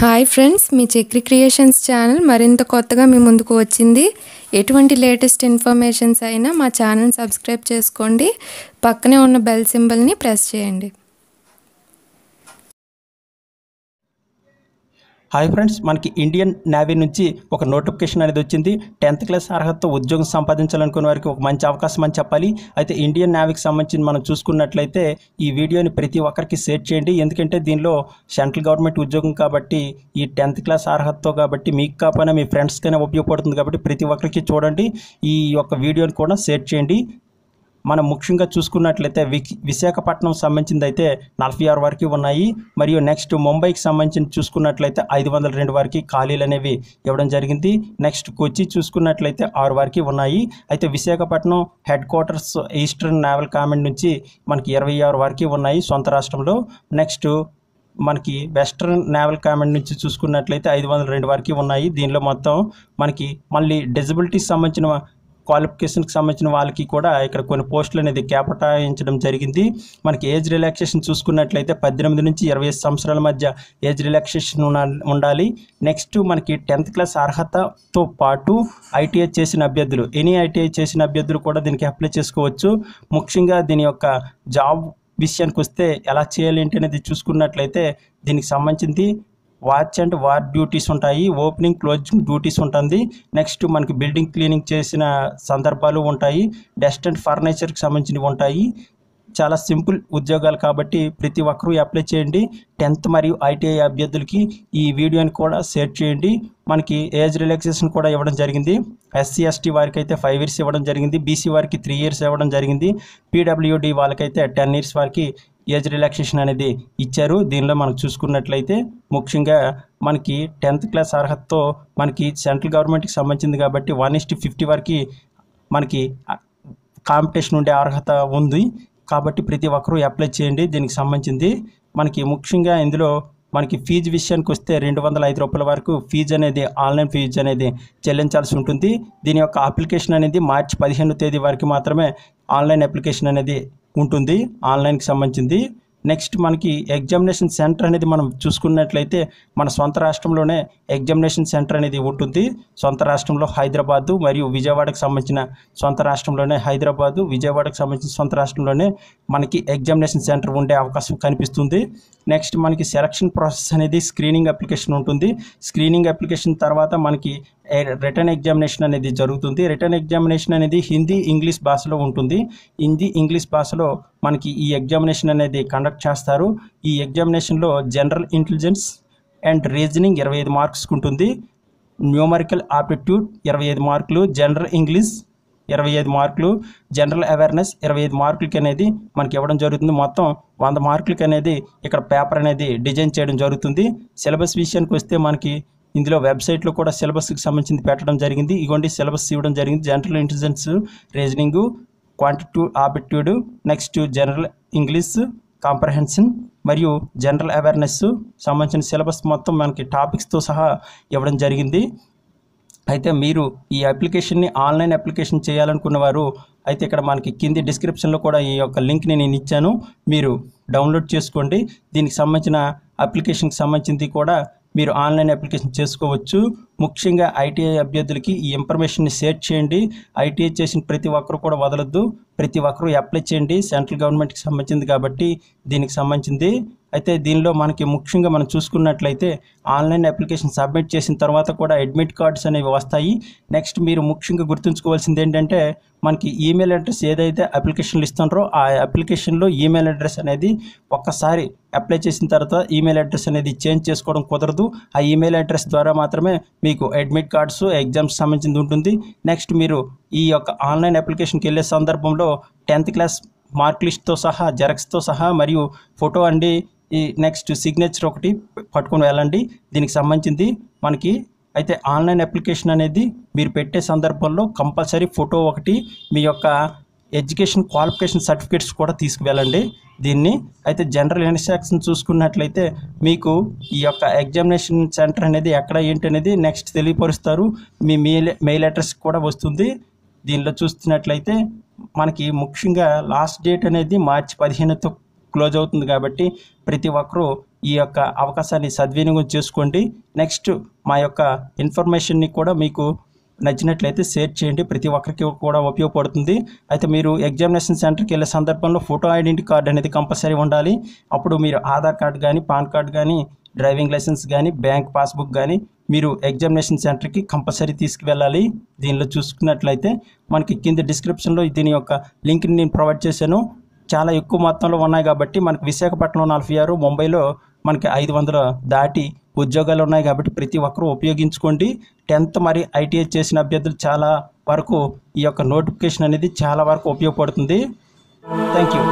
Hi friends మీ Chakri creations channel మరింత కొత్తగా మీ ముందుకు వచ్చింది. ఎటువంటి లేటెస్ట్ ఇన్ఫర్మేషన్స్ అయినా మా ఛానల్ సబ్స్క్రైబ్ చేసుకోండి. పక్కనే ఉన్న బెల్ సింబల్ని ప్రెస్ చేయండి. హాయ్ ఫ్రెండ్స్ మనకి ఇండియన్ నేవీ నుంచి ఒక నోటిఫికేషన్ అనేది వచ్చింది. టెన్త్ క్లాస్ అర్హతతో ఉద్యోగం సంపాదించాలనుకునే వారికి ఒక మంచి అవకాశం అని చెప్పాలి. అయితే ఇండియన్ నేవీకి సంబంధించి మనం చూసుకున్నట్లయితే ఈ వీడియోని ప్రతి ఒక్కరికి షేర్ చేయండి. ఎందుకంటే దీనిలో సెంట్రల్ గవర్నమెంట్ ఉద్యోగం కాబట్టి ఈ టెన్త్ క్లాస్ అర్హతతో కాబట్టి మీకు కాకపోయినా మీ ఫ్రెండ్స్కైనా ఉపయోగపడుతుంది కాబట్టి ప్రతి ఒక్కరికి చూడండి. ఈ యొక్క వీడియోని కూడా షేర్ చేయండి. మనం ముఖ్యంగా చూసుకున్నట్లయితే విశాఖపట్నం సంబంధించింది అయితే నలభై ఆరు వరకు ఉన్నాయి. మరియు నెక్స్ట్ ముంబైకి సంబంధించి చూసుకున్నట్లయితే ఐదు వందల రెండు వరకు ఖాళీలు అనేవి ఇవ్వడం జరిగింది. నెక్స్ట్ కొచ్చి చూసుకున్నట్లయితే ఆరు వరకు ఉన్నాయి. అయితే Visakhapatnam headquarters Eastern Naval command నుంచి మనకి ఇరవై ఆరు వరకు ఉన్నాయి సొంత రాష్ట్రంలో. నెక్స్ట్ మనకి వెస్ట్రన్ నేవల్ కమాండ్ నుంచి చూసుకున్నట్లయితే ఐదు వందల రెండు వరకు ఉన్నాయి. దీనిలో మొత్తం మనకి మళ్ళీ డిజబిలిటీస్ సంబంధించిన క్వాలిఫికేషన్కి సంబంధించిన వాళ్ళకి కూడా ఇక్కడ కొన్ని పోస్టులు అనేది కేటాయించడం జరిగింది. మనకి ఏజ్ రిలాక్సేషన్ చూసుకున్నట్లయితే పద్దెనిమిది నుంచి ఇరవై ఐదు సంవత్సరాల మధ్య ఏజ్ రిలాక్సేషన్ ఉండాలి. నెక్స్ట్ మనకి టెన్త్ క్లాస్ అర్హతతో పాటు ఐటీఐ చేసిన అభ్యర్థులు ఎనీ ఐటీఐ చేసిన అభ్యర్థులు కూడా దీనికి అప్లై చేసుకోవచ్చు. ముఖ్యంగా దీని యొక్క జాబ్ విషయానికి వస్తే ఎలా చేయాలి ఏంటి అనేది చూసుకున్నట్లయితే దీనికి సంబంధించింది వాచ్ అండ్ వార్ డ్యూటీస్ ఉంటాయి. ఓపెనింగ్ క్లోజింగ్ డ్యూటీస్ ఉంటుంది. నెక్స్ట్ మనకి బిల్డింగ్ క్లీనింగ్ చేసిన సందర్భాలు ఉంటాయి. డస్ట్ అండ్ ఫర్నిచర్కి సంబంధించినవి ఉంటాయి. చాలా సింపుల్ ఉద్యోగాలు కాబట్టి ప్రతి ఒక్కరూ అప్లై చేయండి. టెన్త్ మరియు ఐటీఐ అభ్యర్థులకి ఈ వీడియోని కూడా షేర్ చేయండి. మనకి ఏజ్ రిలాక్సేషన్ కూడా ఇవ్వడం జరిగింది. ఎస్సీ ఎస్టీ వారికి అయితే ఫైవ్ ఇయర్స్ ఇవ్వడం జరిగింది. బీసీ వారికి త్రీ ఇయర్స్ ఇవ్వడం జరిగింది. పీడబ్ల్యూడి వాళ్ళకైతే టెన్ ఇయర్స్ వారికి ఏజ్ రిలాక్సేషన్ అనేది ఇచ్చారు. దీనిలో మనం చూసుకున్నట్లయితే ముఖ్యంగా మనకి టెన్త్ క్లాస్ అర్హతతో మనకి సెంట్రల్ గవర్నమెంట్కి సంబంధించింది కాబట్టి వన్ ఇస్టీ ఫిఫ్టీ వరకు మనకి కాంపిటీషన్ ఉండే అర్హత ఉంది. కాబట్టి ప్రతి ఒక్కరూ అప్లై చేయండి. దీనికి సంబంధించింది మనకి ముఖ్యంగా ఇందులో మనకి ఫీజు విషయానికి వస్తే రెండు వందల ఐదు రూపాయల వరకు ఫీజు అనేది ఆన్లైన్ ఫీజు అనేది చెల్లించాల్సి ఉంటుంది. దీని యొక్క అప్లికేషన్ అనేది మార్చి పదిహేను తేదీ వరకు మాత్రమే ఆన్లైన్ అప్లికేషన్ అనేది ఉంటుంది. ఆన్లైన్కి సంబంధించింది. నెక్స్ట్ మనకి ఎగ్జామినేషన్ సెంటర్ అనేది మనం చూసుకున్నట్లయితే మన సొంత రాష్ట్రంలోనే ఎగ్జామినేషన్ సెంటర్ అనేది ఉంటుంది. సొంత రాష్ట్రంలో హైదరాబాదు మరియు విజయవాడకు సంబంధించిన సొంత రాష్ట్రంలోనే హైదరాబాదు విజయవాడకు సంబంధించిన సొంత రాష్ట్రంలోనే మనకి ఎగ్జామినేషన్ సెంటర్ ఉండే అవకాశం కనిపిస్తుంది. నెక్స్ట్ మనకి సెలక్షన్ ప్రాసెస్ అనేది స్క్రీనింగ్ అప్లికేషన్ ఉంటుంది. స్క్రీనింగ్ అప్లికేషన్ తర్వాత మనకి రిటర్న్ ఎగ్జామినేషన్ అనేది జరుగుతుంది. రిటర్న్ ఎగ్జామినేషన్ అనేది హిందీ ఇంగ్లీష్ భాషలో ఉంటుంది. హిందీ ఇంగ్లీష్ భాషలో మనకి ఈ ఎగ్జామినేషన్ అనేది కండక్ట్ చేస్తారు. ఈ ఎగ్జామినేషన్లో జనరల్ ఇంటెలిజెన్స్ అండ్ రీజనింగ్ ఇరవై ఐదు మార్క్స్ ఉంటుంది. న్యూమరికల్ ఆప్టిట్యూడ్ ఇరవై ఐదు మార్కులు జనరల్ ఇంగ్లీష్ ఇరవై ఐదు మార్కులు జనరల్ అవేర్నెస్ ఇరవై ఐదు మార్కులకి అనేది మనకి ఇవ్వడం జరుగుతుంది. మొత్తం వంద మార్కులకి అనేది ఇక్కడ పేపర్ అనేది డిజైన్ చేయడం జరుగుతుంది. సిలబస్ విషయానికి వస్తే మనకి ఇందులో వెబ్సైట్లో కూడా సిలబస్కి సంబంధించింది పెట్టడం జరిగింది. ఇగోండి సిలబస్ ఇవ్వడం జరిగింది. General intelligence reasoning quantitative aptitude next general English comprehension మరియు జనరల్ అవేర్నెస్ సంబంధించిన సిలబస్ మొత్తం మనకి టాపిక్స్తో సహా ఇవ్వడం జరిగింది. అయితే మీరు ఈ అప్లికేషన్ని ఆన్లైన్ అప్లికేషన్ చేయాలనుకున్న వారు అయితే ఇక్కడ మనకి కింది డిస్క్రిప్షన్లో కూడా ఈ యొక్క లింక్ని నేను ఇచ్చాను. మీరు డౌన్లోడ్ చేసుకోండి. దీనికి సంబంధించిన అప్లికేషన్కి సంబంధించింది కూడా మీరు ఆన్లైన్ అప్లికేషన్ చేసుకోవచ్చు. ముఖ్యంగా ఐటీఐ అభ్యర్థులకి ఈ ఇన్ఫర్మేషన్ని షేర్ చేయండి. ఐటీఐ చేసిన ప్రతి ఒక్కరు కూడా వదలొద్దు. ప్రతి ఒక్కరూ అప్లై చేయండి. సెంట్రల్ గవర్నమెంట్కి సంబంధించింది కాబట్టి దీనికి సంబంధించింది. అయితే దీనిలో మనకి ముఖ్యంగా మనం చూసుకున్నట్లయితే ఆన్లైన్ అప్లికేషన్ సబ్మిట్ చేసిన తర్వాత కూడా అడ్మిట్ కార్డ్స్ అనేవి వస్తాయి. నెక్స్ట్ మీరు ముఖ్యంగా గుర్తుంచుకోవాల్సింది ఏంటంటే మనకి ఈమెయిల్ అడ్రస్ ఏదైతే అప్లికేషన్లు ఇస్తున్నారో ఆ అప్లికేషన్లో ఈమెయిల్ అడ్రస్ అనేది ఒక్కసారి అప్లై చేసిన తర్వాత ఈమెయిల్ అడ్రస్ అనేది చేంజ్ చేసుకోవడం కుదరదు. ఆ ఈమెయిల్ అడ్రస్ ద్వారా మాత్రమే మీకు అడ్మిట్ కార్డ్స్ ఎగ్జామ్స్ సంబంధించింది ఉంటుంది. నెక్స్ట్ మీరు ఈ యొక్క ఆన్లైన్ అప్లికేషన్కి వెళ్ళే సందర్భంలో టెన్త్ క్లాస్ మార్క్ లిస్ట్తో సహా జెరాక్స్తో సహా మరియు ఫోటో అండి ఈ నెక్స్ట్ సిగ్నేచర్ ఒకటి పట్టుకొని వెళ్ళండి. దీనికి సంబంధించింది మనకి అయితే ఆన్లైన్ అప్లికేషన్ అనేది మీరు పెట్టే సందర్భంలో కంపల్సరీ ఫోటో ఒకటి మీ యొక్క ఎడ్యుకేషన్ క్వాలిఫికేషన్ సర్టిఫికేట్స్ కూడా తీసుకువెళ్ళండి. దీన్ని అయితే జనరల్ ఇన్స్ట్రక్షన్ చూసుకున్నట్లయితే మీకు ఈ యొక్క ఎగ్జామినేషన్ సెంటర్ అనేది ఎక్కడ ఏంటి అనేది నెక్స్ట్ తెలియపరుస్తారు. మీ మెయిల్ మెయిల్ అడ్రస్ కూడా వస్తుంది. దీనిలో చూస్తున్నట్లయితే మనకి ముఖ్యంగా లాస్ట్ డేట్ అనేది మార్చి పదిహేనుతో క్లోజ్ అవుతుంది కాబట్టి ప్రతి ఒక్కరూ ఈ యొక్క అవకాశాన్ని సద్వినియోగం చేసుకోండి. నెక్స్ట్ మా యొక్క ఇన్ఫర్మేషన్ని కూడా మీకు నచ్చినట్లయితే షేర్ చేయండి. ప్రతి ఒక్కరికి కూడా ఉపయోగపడుతుంది. అయితే మీరు ఎగ్జామినేషన్ సెంటర్కి వెళ్ళే సందర్భంలో ఫోటో ఐడెంటిటీ కార్డు అనేది కంపల్సరీ ఉండాలి. అప్పుడు మీరు ఆధార్ కార్డు కానీ పాన్ కార్డు కానీ డ్రైవింగ్ లైసెన్స్ కానీ బ్యాంక్ పాస్బుక్ కానీ మీరు ఎగ్జామినేషన్ సెంటర్కి కంపల్సరీ తీసుకువెళ్ళాలి. దీనిలో చూసుకున్నట్లయితే మనకి కింద డిస్క్రిప్షన్లో దీని యొక్క లింక్ని నేను ప్రొవైడ్ చేశాను. చాలా ఎక్కువ మొత్తంలో ఉన్నాయి కాబట్టి మనకి విశాఖపట్నంలో నలభై ఆరు ముంబైలో మనకి ఐదు వందలు దాటి ఉద్యోగాలు ఉన్నాయి కాబట్టి ప్రతి ఒక్కరూ ఉపయోగించుకోండి. టెన్త్ మరి ఐటీఐ చేసిన అభ్యర్థులు చాలా వరకు ఈ యొక్క నోటిఫికేషన్ అనేది చాలా వరకు ఉపయోగపడుతుంది. Thank you